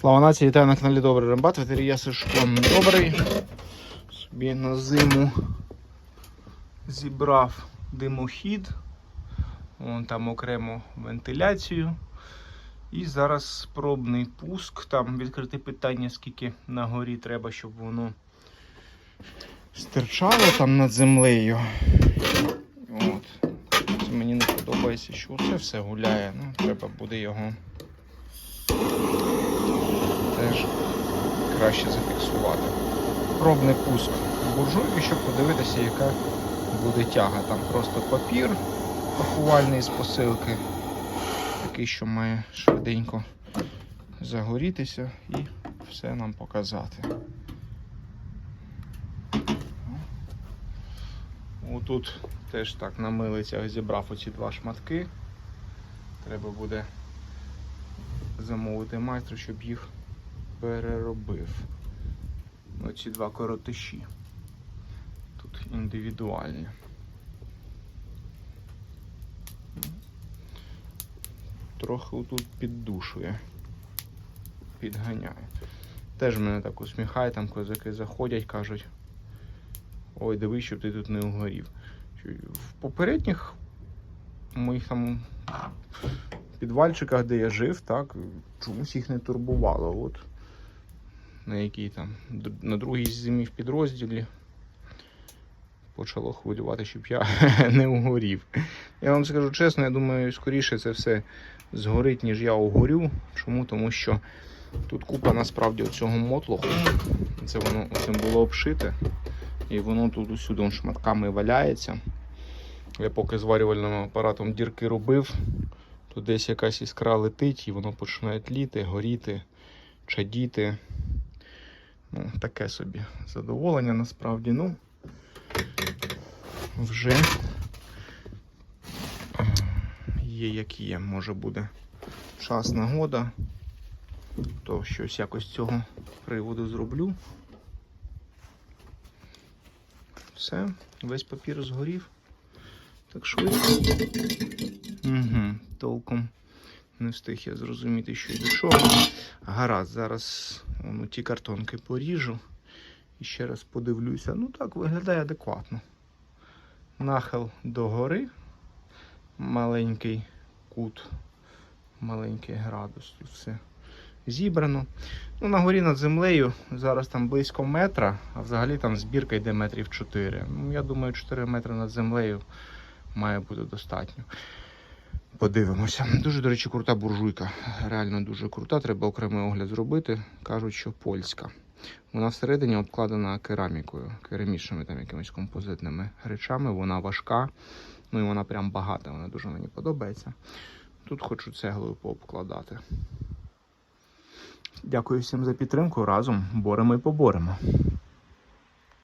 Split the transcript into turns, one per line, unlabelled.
Слава нації, вітаю на каналі Добрий Рембат, ветерія Сашко Добрий. Собі на зиму зібрав димохід. Вон там окремо вентиляцію. І зараз пробний пуск. Там відкрите питання, скільки на горі треба, щоб воно стирчало там над землею. От. Це мені не подобається, що це все гуляє. Ну, треба буде його краще зафіксувати. Пробний пуск буржуйки, щоб подивитися, яка буде тяга. Там просто папір пакувальний з посилки, такий, що має швиденько загорітися і все нам показати. Отут теж так на милицях зібрав оці два шматки. Треба буде замовити майстра, щоб їх переробив. Оці два коротиші. Тут індивідуальні. Трохи тут піддушує, підганяє. Теж мене так усміхає, там козаки заходять, кажуть. Ой, дивись, щоб ти тут не угорів. В попередніх моїх там підвальчиках, де я жив, так, чомусь їх не турбувало. От на якій там на другій зимі в підрозділі почало хвилювати, щоб я не угорів. Я вам скажу чесно, я думаю, скоріше це все згорить, ніж я угорю. Чому? Тому що тут купа насправді цього мотлоху. Це воно цим було обшите. І воно тут усюди шматками валяється. Я поки зварювальним апаратом дірки робив, то десь якась іскра летить і воно починає тліти, горіти, чадіти. Ну, таке собі задоволення насправді. Ну, вже є як є, може буде час нагода, то щось якось цього приводу зроблю. Все, весь папір згорів. Так швидко. Угу, толком не встиг я зрозуміти, що й до чого. Гаразд, зараз ну, ті картонки поріжу і ще раз подивлюся. Ну так, виглядає адекватно. Нахил догори, маленький кут, маленький градус. Тут все зібрано. Ну, на горі над землею зараз там близько метра, а взагалі там збірка йде метрів 4. Ну, я думаю, 4 метри над землею має бути достатньо. Подивимося. Дуже, до речі, крута буржуйка. Реально дуже крута. Треба окремий огляд зробити. Кажуть, що польська. Вона всередині обкладена керамікою, керамічними там якимись композитними речами. Вона важка, ну і вона прям багата. Вона дуже мені подобається. Тут хочу цеглою пообкладати. Дякую всім за підтримку. Разом боремо і поборемо.